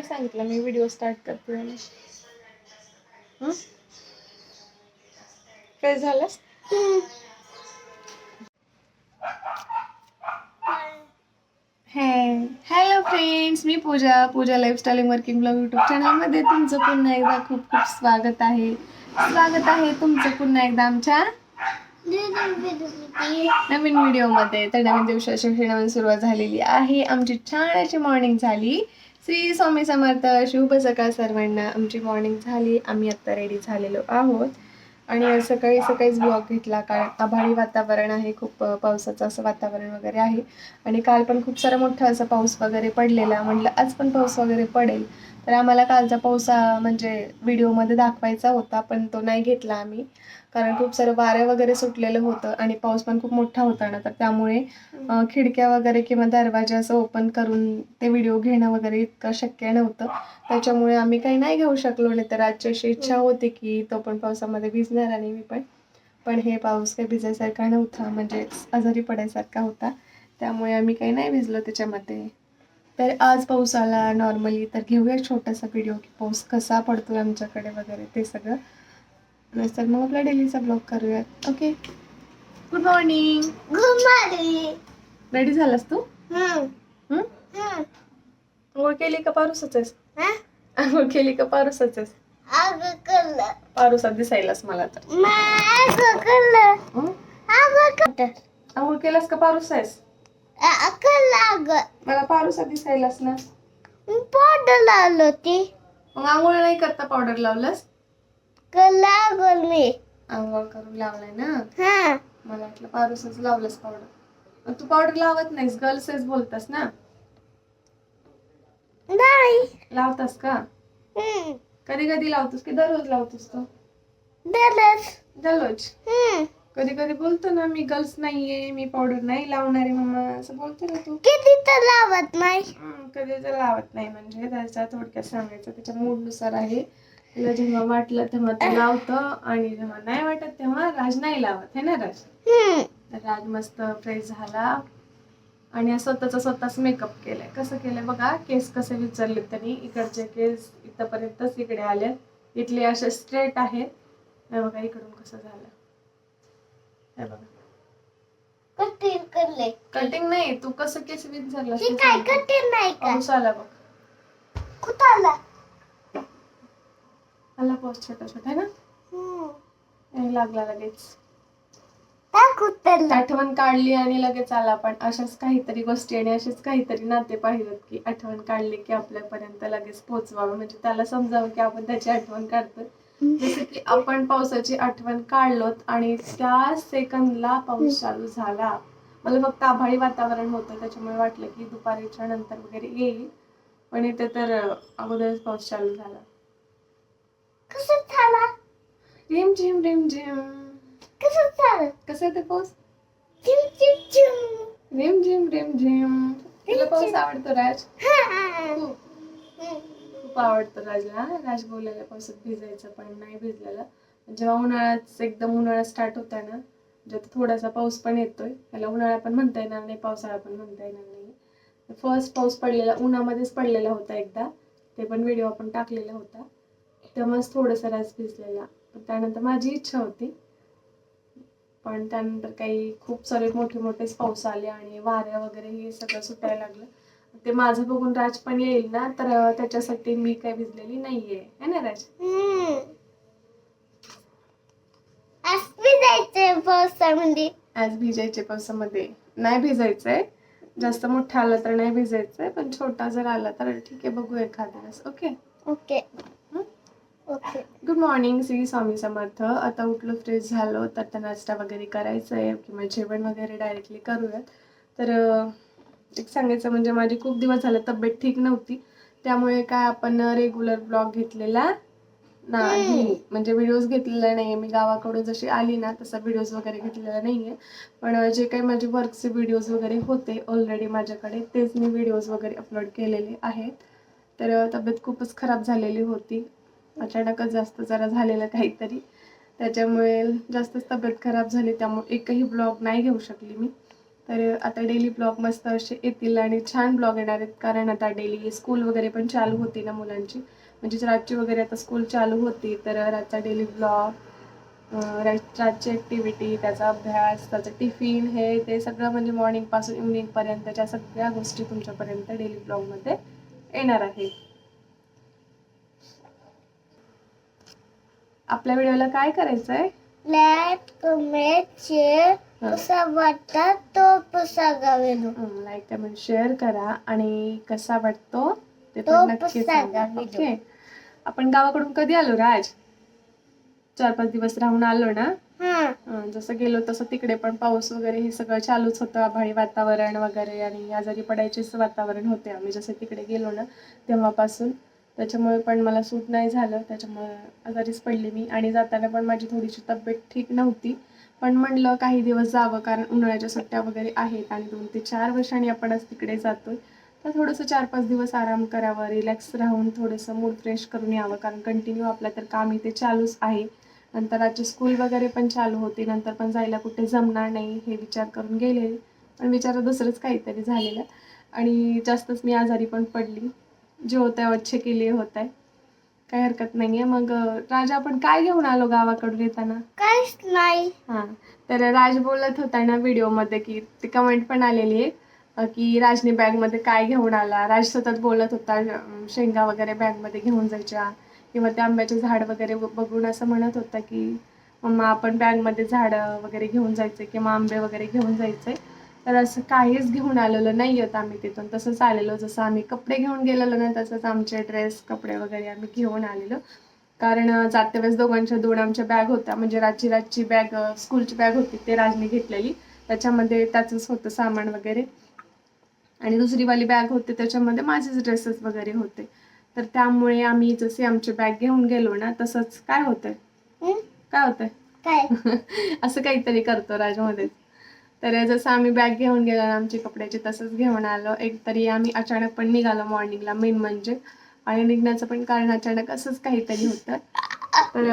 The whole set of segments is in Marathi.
नाही सांगितलं मी व्हिडिओ स्टार्ट करते. काय झालं हॅलो फ्रेंड्स मी Pooja Pooja lifestyle working vlog YouTube चॅनलमध्ये तुमचं पुन्हा एकदा खूप खूप स्वागत आहे. स्वागत आहे तुमचं पुन्हा एकदा आमच्या नवीन व्हिडिओमध्ये तर नवीन दिवसाची नवीन सुरुवात झालेली आहे. आमची छान अशी मॉर्निंग झाली. श्री स्वामी समर्थ शुभ सकाळ सर्वांना. आमची मॉर्निंग झाली. आम्ही आत्ता रेडी झालेलो आहोत. आणि आज सकाळी सकाळीच ब्लॉग घेतला कारण आभाळी वातावरण आहे. खूप पावसाचं असं वातावरण वगैरे आहे. आणि काल पण खूप सारा मोठा असा पाऊस वगैरे पडलेला. म्हटलं आज पण पाऊस वगैरे पडेल. तर आम्हाला कालचा पाऊस म्हणजे व्हिडिओमध्ये दाखवायचा होता पण तो नाही घेतला आम्ही. कारण खूप सारं वारे वगैरे सुटलेलं होतं आणि पाऊस पण खूप मोठा होता ना तर त्यामुळे खिडक्या वगैरे किंवा दरवाजा असं ओपन करून ते व्हिडिओ घेणं वगैरे इतकं शक्य नव्हतं. त्याच्यामुळे आम्ही काही नाही घेऊ शकलो नाही तर आजची अशी इच्छा होती की तो पण पावसामध्ये भिजणार आणि मी पण. पण हे पाऊस काही भिजायसारखा नव्हता म्हणजे आजारी पडायसारखा होता. त्यामुळे आम्ही काही नाही भिजलो त्याच्यामध्ये. तर आज पाऊस आला नॉर्मली तर घेऊया छोटासा व्हिडिओ की पाऊस कसा पडतोय आमच्याकडे वगैरे ते सगळं. नंतर मग आपला डेलीचा ब्लॉग करूयात. ओके गुड मॉर्निंग रेडी झालास तू? आंघोळ केली का पारुसच? आहेस आंघोळ केली का पारुसच? आहेस पारुसात दिसायलास मला तर. हं? आंघोळ केलास का पारुस आहेस मला पारुसात दिसायलास ना. मग आंघोळ नाही करता पावडर लावलंस? आंघोळ करून लावलाय ना? मला वाटलं पारुसच लावलंस पावडर तू पावडर लावत नाहीस गर्ल्सच बोलतास ना? लावतास का? कधी कधी लावतोस की दररोज लावतोस तू? दररोज. कधी कधी बोलतो ना मी गर्ल्स नाहीये मी पावडर नाही लावणार आहे मम्मा असं बोलतो ना तू. किती तर लावत नाही. हम्म, कधी तर लावत नाही म्हणजे त्याचा थोडक्यात सांगायचं त्याच्या मूडनुसार आहे. तुला जेव्हा वाटलं तेव्हा तू लावतं आणि जेव्हा नाही वाटत तेव्हा राज नाही लावत है ना राज? हम्म. तर राज मस्त फ्रेश झाला आणि स्वतःचा स्वतःच मेकअप केलाय. कसं केलंय बघा केस कसे विचारले त्यांनी. इकडचे केस इथपर्यंतच इकडे आले इथले असे स्ट्रेट आहेत. हे बघा इकडून कसं झालं. हे बघा. कठीण करले. कटिंग नाही तू कसं केस विचारलं हे काय कठीण नाही का? पाऊस आला बघ. कुठाला आला? पाऊस छोटा छोटा ना? नाही लागला लगेच. आठवण काढली आणि लगेच आला पण अशाच काहीतरी गोष्टी आणि असेच काहीतरी नाते पाहिजेत की आठवण काढली की आपल्यापर्यंत लगेच पोहोचवावं. म्हणजे त्याला समजावं की आपण त्याची आठवण काढतोय. जसं की आपण पावसाची आठवण काढलोत आणि त्या सेकंदला पाऊस चालू झाला. मला फक्त आभाळी वातावरण होतं त्याच्यामुळे वाटलं की दुपारीच्या नंतर वगैरे येईल. पण इथे तर अगोदरच पाऊस चालू झाला. कसं झाला? रिम झिम रिम झिम. कसं झालं? कसं ते पाऊस? चिम चिम चिम रिम झिम रिम झिम. तुला पाऊस आवडतो राज? हा. खूप. खूप आवडतं राजला. राज बोलायला पावसात भिजायचं पण नाही भिजलेलं. जेव्हा उन्हाळ्यात एकदम उन्हाळा स्टार्ट होता ना म्हणजे ज्यात थोडासा पाऊस पण येतोय. त्याला उन्हाळा पण म्हणता येणार नाही पावसाळा पण म्हणता येणार नाही. फर्स्ट पाऊस पडलेला उन्हामध्येच पडलेला होता एकदा. ते पण व्हिडिओ आपण टाकलेला होता. तेव्हाच थोडंसं राज भिजलेला. पण त्यानंतर माझी इच्छा होती. पण त्यानंतर काही खूप सारे मोठे मोठेच पाऊस आले आणि वाऱ्या वगैरे हे सगळं सुटायला लागलं. ते माझं बघून राज पण येईल ना तर त्याच्यासाठी मी काय भिजलेली नाहीये. है ना राज. आज पावसामध्ये. आज भिजायचे पावसामध्ये. नाही भिजायचंय. जास्त मोठा आला तर नाही भिजायचंय पण छोटा जर आला तर ठीक आहे बघू एखाद्या वेळेस okay? Okay. Okay. Good morning Shri Swami Samarth. आता उठलो फ्रेश झालो तर नाश्ता वगैरे करायचा आहे किंवा जेवण वगैरे डायरेक्टली करूयात. तर एक सांगायचं म्हणजे माझी खूप दिवस झाले तब्येत ठीक नव्हती. त्यामुळे काय आपण रेग्युलर ब्लॉग घेतलेला नाही. म्हणजे व्हिडिओज घेतलेला नाही मी गावाकडून जशी आली ना तसा व्हिडिओज वगैरे घेतलेला नाही आहे पण जे काही माझे वर्कचे व्हिडिओज वगैरे होते ऑलरेडी माझ्याकडे तेच मी व्हिडिओज वगैरे अपलोड केलेले आहेत. तर तब्येत खूपच खराब झालेली होती. अचानकच जास्त जरा झालेलं काहीतरी. त्याच्यामुळे जास्तच तब्येत खराब झाली. त्यामुळे एकही ब्लॉग नाही घेऊ शकली मी. तर आता डेली ब्लॉग मस्त असे येतील आणि छान ब्लॉग येणार आहेत. कारण आता डेली स्कूल वगैरे पण चालू होती ना मुलांची. म्हणजे रातची वगैरे आता स्कूल चालू होती. तर रातचा डेली ब्लॉग रातची ॲक्टिव्हिटी त्याचा अभ्यास त्याचं टिफिन हे ते सगळं म्हणजे मॉर्निंगपासून इव्हनिंगपर्यंतच्या सगळ्या गोष्टी तुमच्यापर्यंत डेली ब्लॉगमध्ये येणार आहे. आपल्या व्हिडिओला काय करायचं आहे लाईक कमेंट शेअर कसा वाटतात तो कसा गावेलो लाईक कमेंट शेअर करा आणि कसा वाटतो ते तो पण नक्की सांगा. ओके आपण गावाकडून कधी आलो राज? चार पाच दिवस राहून आलो ना? हा अं, जसं गेलो तसं तिकडे पण पाऊस वगैरे हे सगळं चालूच होतं आभाळी वातावरण वगैरे आणि आजारी पडायचेच वातावरण होते आम्ही जसं तिकडे गेलो ना तेव्हापासून. त्याच्यामुळे पण मला सूट नाही झालं त्याच्यामुळे आजारीच पडले मी आणि जाताना पण माझी थोडीशी तब्येत ठीक नव्हती. पण म्हणलं काही दिवस जावं कारण उन्हाळ्याच्या सुट्ट्या वगैरे आहेत आणि दोन ते चार वर्षांनी आपण आज तिकडे जातोय. तर थोडंसं चार पाच दिवस आराम करावं रिलॅक्स राहून थोडंसं मूड फ्रेश करून यावं कारण कंटिन्यू आपलं तर काम इथे चालूच आहे. नंतर आजची स्कूल वगैरे पण चालू होते नंतर पण जायला कुठे जमणार नाही हे विचार करून गेले. पण विचार दुसरंच काहीतरी झालेलं. आणि जास्तच मी आजारी पण पडली. जे होतं आहे अच्छे केले होत आहे काही हरकत नाही आहे मग राजा आपण काय घेऊन आलो गावाकडून येताना? काहीच नाही. हां. तर राज बोलत होता ना व्हिडिओमध्ये की ते कमेंट पण आलेली आहे अं, की राजने बॅगमध्ये काय घेऊन आला? राज सतत बोलत होता अं, शेंगा वगैरे बॅगमध्ये घेऊन जायच्या किंवा ते आंब्याचे झाड वगैरे ब- बघून असं म्हणत होता की मम्मा आपण बॅगमध्ये झाडं वगैरे घेऊन जायचे किंवा आंबे वगैरे घेऊन जायचे तर असं काहीच घेऊन आलेलो नाही होत आम्ही तिथून. तसंच आलेलो जसं आम्ही कपडे घेऊन गेलेलो ना तसंच आमचे ड्रेस कपडे वगैरे आम्ही घेऊन आलेलो. कारण जाते वेळेस दोघांच्या दोन आमच्या बॅग होत्या. म्हणजे रातची रातची बॅग स्कूलची बॅग होती ते राजने घेतलेली. त्याच्यामध्ये त्याचंच होतं सामान वगैरे. आणि दुसरी वाली बॅग होते त्याच्यामध्ये माझेच ड्रेसेस वगैरे होते. तर त्यामुळे आम्ही जसे आमची बॅग घेऊन गेलो ना तसंच काय होतंय? काय होतंय? काय? असं काहीतरी करतो राजमध्ये तर जसं आम्ही बॅग घेऊन गेलो आमची आमचे कपड्याचे तसंच घेऊन आलो. एक तरी आम्ही अचानक पण निघालो मॉर्निंगला मेन म्हणजे. आणि निघण्याचं पण कारण अचानक असंच काहीतरी होतं. तर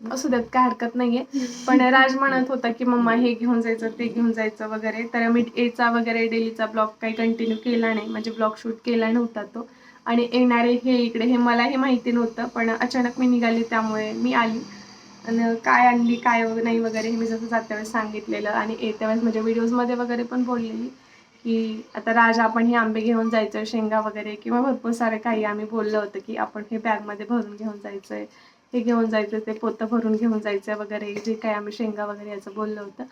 असू देत काय हरकत नाहीये. पण राज म्हणत होता की मम्मा हे घेऊन जायचं ते घेऊन जायचं वगैरे. तर मी एचा वगैरे डेलीचा ब्लॉग काही कंटिन्यू केला नाही. म्हणजे ब्लॉग शूट केला नव्हता तो. आणि येणारे हे इकडे हे मला हे माहिती नव्हतं. पण अचानक मी निघाली त्यामुळे मी आली. आणि काय आणली काय नाही वगैरे हे मी जसं जात्या वेळेस सांगितलेलं. आणि येत्या वेळेस म्हणजे व्हिडिओजमध्ये वगैरे पण बोललेली की आता राज आपण हे आंबे घेऊन जायचं शेंगा वगैरे किंवा भरपूर सारे काही आम्ही बोललं होतं की आपण हे बॅगमध्ये भरून घेऊन जायचं आहे हे घेऊन जायचं ते पोतं भरून घेऊन जायचं वगैरे जे काही आम्ही शेंगा वगैरे याचं बोललं होतं.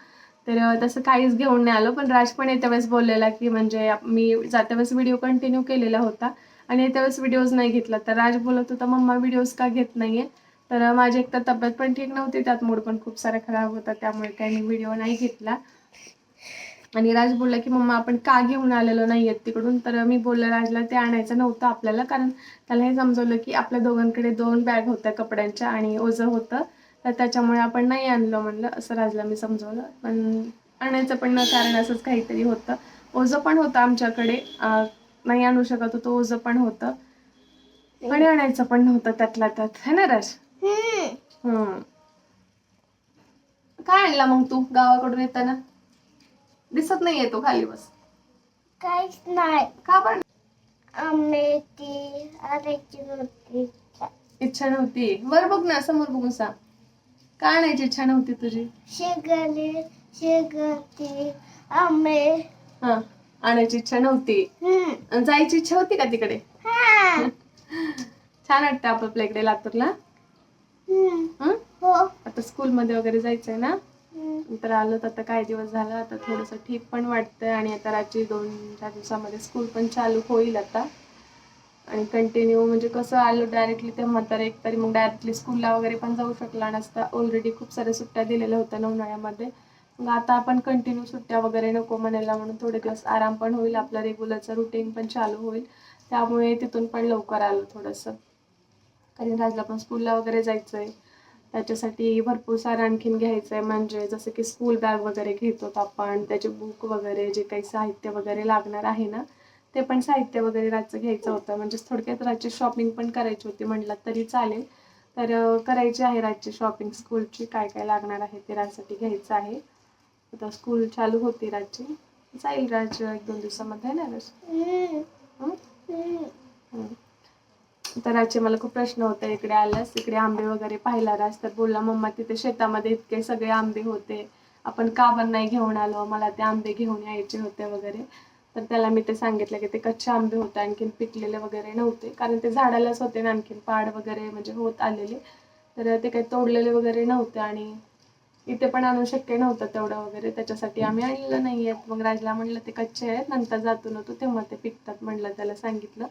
तर तसं काहीच घेऊन नाही आलो पण राज पण येत्या वेळेस बोललेला की म्हणजे मी जात्या वेळेस व्हिडिओ कंटिन्यू केलेला होता. आणि येत्या वेळेस व्हिडिओज नाही घेतला. तर राज बोलत होता मम्मा व्हिडिओज का घेत नाही आहे तर माझी एक तर तब्येत पण ठीक नव्हती त्यात मूड पण खूप सारा खराब होता त्यामुळे काही मी व्हिडिओ नाही घेतला. आणि राज बोलला की मम्मा आपण का घेऊन आलेलो नाही आहेत तिकडून? तर मी बोललं राजला ते आणायचं नव्हतं आपल्याला कारण त्याला हे समजवलं की आपल्या दोघांकडे दोन बॅग होत्या कपड्यांच्या आणि ओझं होतं. तर त्याच्यामुळे आपण नाही आणलं म्हणलं असं राजला मी समजवलं. पण आणायचं पण न कारण असंच काहीतरी होतं. ओझं पण होतं आमच्याकडे. नाही आणू शकत होतो ओझं पण होतं. आणि आणायचं पण नव्हतं त्यातला त्यात. है ना राज? हम्म. काय आणला मग तू गावाकडून येताना? दिसत नाही येतो खाली बस. काहीच नाही. का पण? आंब्याची आऱ्याची रोटी इच्छा नव्हती. वर बघ ना समोर बघून सांग. का आणायची इच्छा नव्हती तुझी? शेगले शेगती आंबे हा आणायची इच्छा नव्हती. हम्म. जायची इच्छा होती का तिकडे? हा. छान वाटतं आपल्या इकडे लातूरला. आता स्कूलमध्ये वगैरे जायचंय ना. नंतर आलो तर आता काही दिवस झालं? आता थोडंसं ठीक पण वाटतंय आणि आता रात्री दोन चार दिवसामध्ये स्कूल पण चालू होईल आता. आणि कंटिन्यू म्हणजे कसं आलो डायरेक्टली तेव्हा तर एक तरी मग डायरेक्टली स्कूलला वगैरे पण जाऊ शकला नसता. ऑलरेडी खूप साऱ्या सुट्ट्या दिलेल्या होत्या ना उन्हाळ्यामध्ये मग आता आपण कंटिन्यू सुट्ट्या वगैरे नको म्हणायला म्हणून थोडे दिवस आराम पण होईल. आपलं रेग्युलरचं रुटीन पण चालू होईल. त्यामुळे तिथून पण लवकर आलो थोडंसं. कारण राजला पण स्कूलला वगैरे जायचं आहे त्याच्यासाठी भरपूर सारं आणखीन घ्यायचं आहे म्हणजे जसं की स्कूल बॅग वगैरे घेतो आपण त्याचे बुक वगैरे जे काही साहित्य वगैरे लागणार आहे ना ते पण साहित्य वगैरे राजचं घ्यायचं होतं. म्हणजे थोडक्यात राजची शॉपिंग पण करायची होती म्हटलं तरी चालेल. तर करायची आहे राजची शॉपिंग स्कूलची काय काय लागणार आहे ते राजसाठी घ्यायचं आहे. आता स्कूल चालू होती राजची. जाईल राज एक दोन दिवसामध्ये आहे ना राज. हं. तर राजचे मला खूप प्रश्न होते. इकडे आल्यास इकडे आंबे वगैरे पाहिला रास तर बोलला मम्मा तिथे शेतामध्ये इतके सगळे आंबे होते. आपण का बरं नाही घेऊन आलो? मला ते आंबे घेऊन यायचे होते वगैरे. तर त्याला मी ते सांगितलं की ते कच्चे आंबे होते आणखीन पिकलेले वगैरे नव्हते. कारण ते झाडालाच होते ना आणखीन पाड वगैरे म्हणजे होत आलेले. तर ते काही तोडलेले वगैरे नव्हते आणि इथे पण आणू शक्य नव्हतं तेवढं वगैरे. त्याच्यासाठी आम्ही आणलेलं नाही आहेत मग राजला म्हणलं ते कच्चे आहेत नंतर जातो ना तू. तेव्हा ते पिकतात म्हणलं त्याला सांगितलं.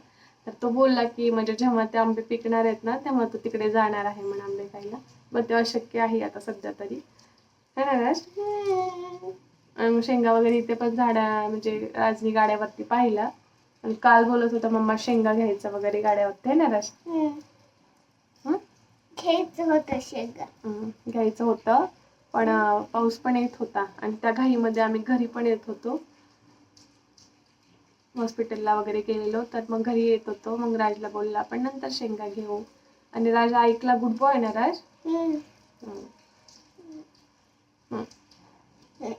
तर तो बोलला की म्हणजे जेव्हा ते आंबे पिकणार आहेत ना तेव्हा तू तिकडे जाणार आहे म्हणून आंबे खायला. मग तेव्हा शक्य आहे आता सध्या तरी. है ना राज? शेंगा वगैरे इथे पण झाडा म्हणजे राजनी गाड्यावरती पाहिला. आणि काल बोलत होता मम्मा शेंगा घ्यायचं वगैरे गाड्यावरती. है ना राज? घ्यायचं होतं शेंगा. घ्यायचं होतं. पण पाऊस पण येत होता. आणि त्या घाईमध्ये आम्ही घरी पण येत होतो. हॉस्पिटलला वगैरे गेलेलो तर मग घरी येत होतो. मग राजला बोलला आपण नंतर शेंगा घेऊ. आणि राज ऐकला गुड बॉय ना राज? हम्म. हं. हं.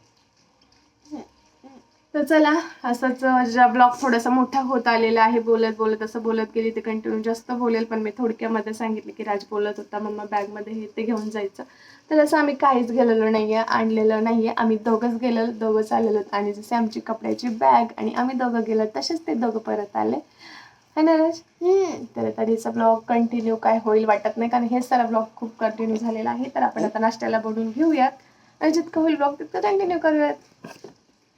तर चला असंच ज्या ब्लॉग थोडासा मोठा होत आलेला आहे बोलत बोलत असं बोलत गेली ते कंटिन्यू जास्त बोलेल पण मी थोडक्यामध्ये सांगितले की राज बोलत होता मम्मा बॅगमध्ये हे ते घेऊन जायचं. तर असं आम्ही काहीच गेलेलो नाही आहे आणलेलं नाही आहे आम्ही दोघंच गेलेलो दोघंच आलेलो आणि जसे आमची कपड्याची बॅग आणि आम्ही दोघं गेलो तसेच ते दोघं परत आले. है ना राज? तर तर हिचा ब्लॉग कंटिन्यू काय होईल वाटत नाही कारण हेच सारा ब्लॉग खूप कंटिन्यू झालेला आहे. तर आपण आता नाश्त्याला बनवून घेऊयात. आणि जितकं होईल ब्लॉग तितकं कंटिन्यू करूयात.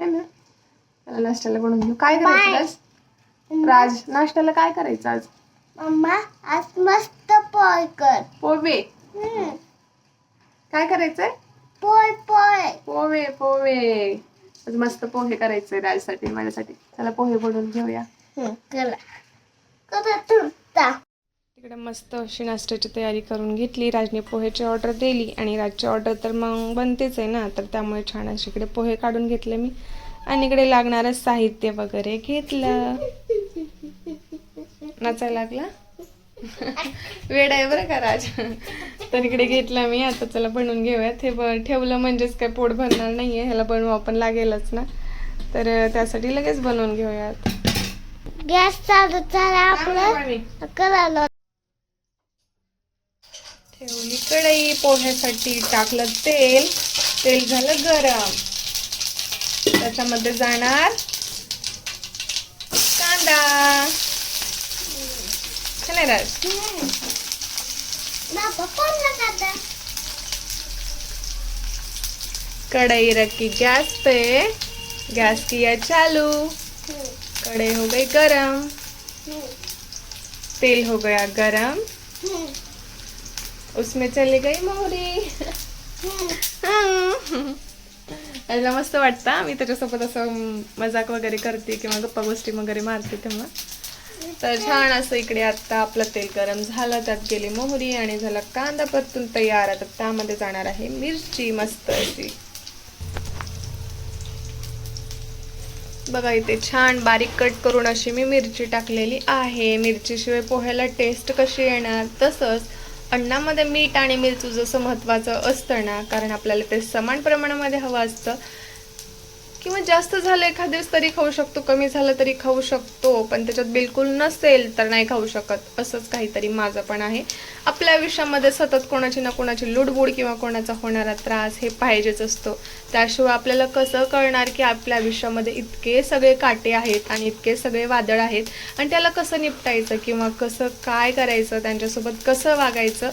है ना? चला नाश्त्याला बनवून घेऊ काय करायचं. आज? राज नाश्त्याला काय करायचं आज? मम्मा आज मस्त पोय कर. पोहे. हम्म. काय करायचंय? पोय पोय पोहे पोहे. आज मस्त पोहे करायचंय राजसाठी माझ्यासाठी. चला पोहे बनवून घेऊया. तिकडे मस्त अशी नाश्त्याची तयारी करून घेतली. राजने पोहेची ऑर्डर दिली आणि राजची ऑर्डर तर मग बनतेच आहे ना तर त्यामुळे छान अशी इकडे पोहे काढून घेतले मी. आणि इकडे लागणारं साहित्य वगैरे घेतलं. नाचायला लागला? वेळ आहे बरं का राज? तर इकडे घेतला मी आता चला बनवून घेऊयात. हे ठेवलं म्हणजेच काय पोट भरणार नाहीये ह्याला बनवू आपण लागेलच ना. तर त्यासाठी लगेच बनवून घेऊयात. गॅस चालू झाला आपलं करायला. ठेवली कढई पोह्यासाठी टाकलं तेल. तेल झालं गरम. त्याच्यामध्ये जाणार कांदा. कढई राज कढ़ाई रखी गैस पे. गैस किया चालू. कढ़ाई हो गई गरम. तेल हो गया गरम. उसमें चली गई मोहरी. याला मस्त वाटतं. मी त्याच्यासोबत असं मजाक वगैरे करते किंवा गप्पा गोष्टी वगैरे मारते तेव्हा. तर छान असं इकडे आत्ता आपलं तेल गरम झालं त्यात गेली मोहरी आणि झाला कांदा परतून तयार. आता त्यामध्ये जाणार आहे मिरची मस्त अशी. बघा इथे छान बारीक कट करून अशी मी मिरची टाकलेली आहे. मिरचीशिवाय पोह्याला टेस्ट कशी येणार? तसंच अन्नामध्ये मीठ आणि मिरचू जसं महत्त्वाचं असतं ना कारण आपल्याला ते समान प्रमाणामध्ये हवं असतं. किंवा जास्त झालं एखाद दिवस तरी खाऊ शकतो कमी झालं तरी खाऊ शकतो पण त्याच्यात बिलकुल नसेल तर नाही खाऊ शकत असंच काहीतरी माझं पण आहे. आपल्या आयुष्यामध्ये सतत कोणाची ना कोणाची लुडबुड किंवा कोणाचा होणारा त्रास हे पाहिजेच असतो. त्याशिवाय आपल्याला कसं कळणार की आपल्या आयुष्यामध्ये इतके सगळे काटे आहेत आणि इतके सगळे वादळ आहेत? आणि त्याला कसं निपटायचं किंवा कसं काय करायचं? त्यांच्यासोबत कसं वागायचं?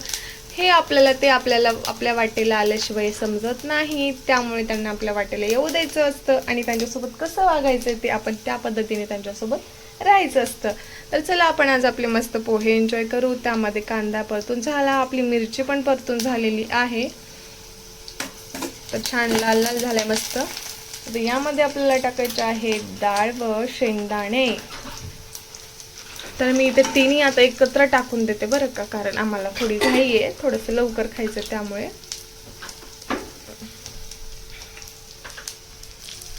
हे आपल्याला ते आपल्याला आपल्या वाटेला आल्याशिवाय समजत नाही. त्यामुळे त्यांना आपल्या वाटेला येऊ द्यायचं असतं आणि त्यांच्यासोबत कसं वागायचं ते आपण त्या पद्धतीने त्यांच्यासोबत राहायचं असतं. तर चला आपण आज आपले मस्त पोहे एन्जॉय करू. त्यामध्ये कांदा परतून झाला. आपली मिरची पण परतून झालेली आहे. तर छान लाल लाल झालाय मस्त. तर यामध्ये आपल्याला टाकायचे आहे डाळ व शेंगदाणे. तर मी इथे तिन्ही आता एकत्र टाकून देते बरं का कारण आम्हाला थोडी घाई आहे थोडंसं लवकर खायचं त्यामुळे.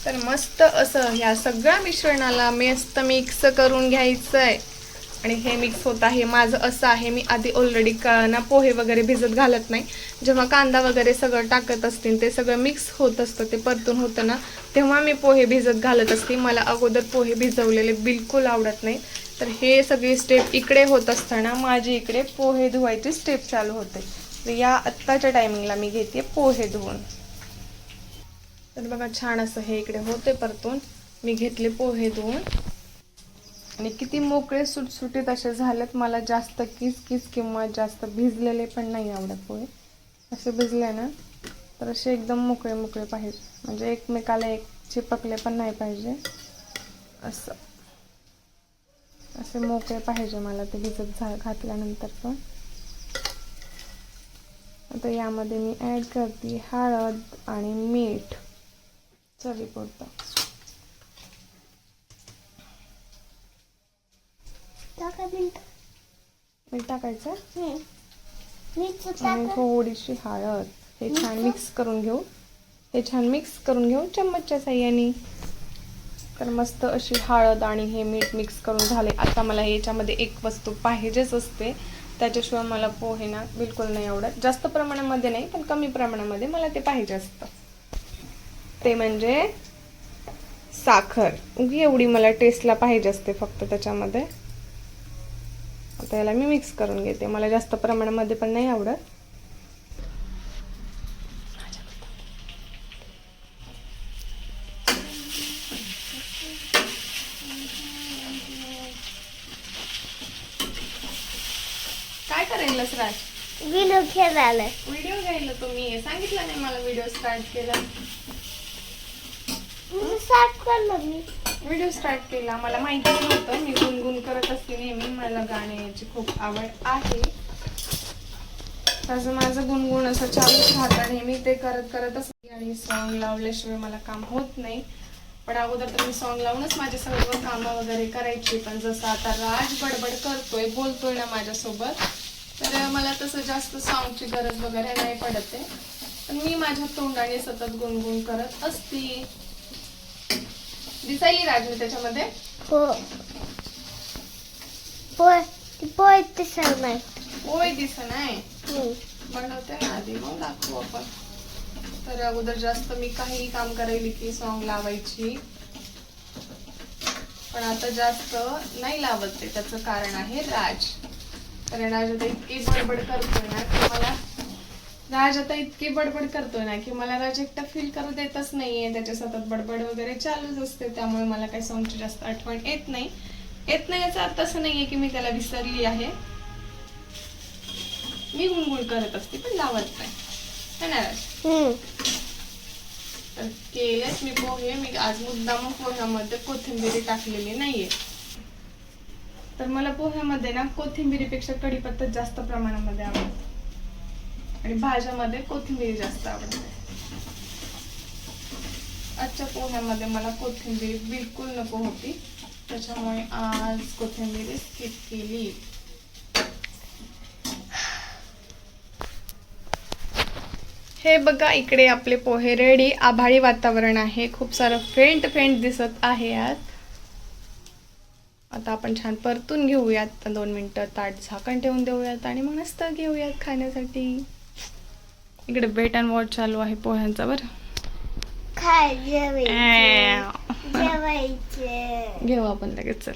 तर मस्त असं ह्या सगळ्या मिश्रणाला मस्त मिक्स करून घ्यायचं आहे आणि हे मिक्स होत आहे माझं असं आहे मी आधी ऑलरेडी ना पोहे वगैरे भिजत घालत नाही. जेव्हा कांदा वगैरे सगळं टाकत असतील ते सगळं मिक्स होत असतं ते परतून होतं ना तेव्हा मी पोहे भिजत घालत असते. मला अगोदर पोहे भिजवलेले बिलकुल आवडत नाही तर हे सगळी स्टेप इकडे होत असताना माझी इकडे पोहे धुवायची स्टेप चालू होते. तर या आत्ताच्या टायमिंगला मी घेते पोहे धुवून. तर बघा छान असं हे इकडे होते परतून. मी घेतले पोहे धुवून. आणि किती मोकळे सुटसुटीत असे झालेत. मला जास्त किस किस किंवा जास्त भिजलेले पण नाही आवडत पोहे. असे भिजले ना तर असे एकदम मोकळे मोकळे पाहिजे. म्हणजे एकमेकाला एक चिपकले पण नाही पाहिजे. असं. असे मोकळे पाहिजे मला ते भिजत झा घातल्यानंतर पण आता यामध्ये मी ॲड करते हळद आणि मीठ. चवीपुरतं. मीठ. टाकायचं? आणि थोडीशी हळद. हे छान मिक्स करून घेऊ. हे छान मिक्स करून घेऊ चम्मचच्या साह्याने. तर मस्त अशी हळद आणि हे मीठ मिक्स करून झाले. आता मला याच्यामध्ये एक वस्तू पाहिजेच असते. त्याच्याशिवाय मला पोहे ना बिलकुल नाही आवडत. जास्त प्रमाणामध्ये नाही पण कमी प्रमाणामध्ये मला ते पाहिजे असतं. ते म्हणजे साखर. उगी एवढी मला टेस्टला पाहिजे असते फक्त त्याच्यामध्ये. आता याला मी मिक्स करून घेते. मला जास्त प्रमाणामध्ये पण नाही आवडत. करायलास राज? विनू खेळायला. व्हिडिओ घ्यायला तुम्ही? सांगितलं नाही मला व्हिडिओ स्टार्ट केला. मी. व्हिडिओ स्टार्ट केला. मला माहिती नव्हतं. मी गुणगुण करत असते नेहमी मला गाण्याची खूप आवड आहे. तसं माझं गुणगुण असं चालूच राहतं नेहमी ते करत करत असते. आणि सॉन्ग लावल्याशिवाय मला काम होत नाही. पण अगोदर तर मी सॉन्ग लावूनच माझे सर्व कामं वगैरे करायची. पण जसं आता राज बडबड करतोय बोलतोय ना माझ्यासोबत तर मला तसं जास्त सॉन्गची गरज वगैरे नाही पडत आहे. पण मी माझ्या तोंडाने सतत गुणगुण करत असती. दिसायली राज मी त्याच्यामध्ये? हो. पोय दिस नाही. बनवते ना आधी मग दाखवू आपण. तर अगोदर जास्त मी काही काम करायली की सॉन्ग लावायची. पण आता जास्त नाही लावत ते त्याचं कारण आहे राज. कारण राज आता इतकी बडबड करतोय ना की मला राज आता इतकी बडबड करतोय ना की मला राज एकटा फील करू देतच नाहीये. त्याच्या सतत बडबड वगैरे चालूच असते. त्यामुळे मला काही सॉन्गची जास्त आठवण येत नाही. येत नाही याचा अर्थ असं नाहीये की मी त्याला विसरली आहे. मी गुणगुण करत असते पण लावत नाही है ना राज? तर केलेच मी पोहे. मी आज मुद्दाम पोह्यामध्ये कोथिंबिरी टाकलेली नाहीये. तर मला पोह्यामध्ये ना कोथिंबिरीपेक्षा कढीपत्ता जास्त प्रमाणामध्ये आवडते. आणि भाज्यामध्ये कोथिंबीर जास्त आवडते. आजच्या पोह्यामध्ये मला कोथिंबीर बिलकुल नको होती. त्याच्यामुळे आज कोथिंबीर स्किप केली. हे बघा इकडे आपले पोहे रेडी आभाळी वातावरण आहे. खूप सारं फेंट फेंट दिसत आहे आज. आता आपण छान परतून घेऊयात. दोन मिनटं ताट झाकण ठेवून देऊयात आणि मग मस्त घेऊयात खाण्यासाठी. इकडे वेट अँड वॉच चालू आहे पोह्यांचा बरं. घेऊ आपण लगेच चल.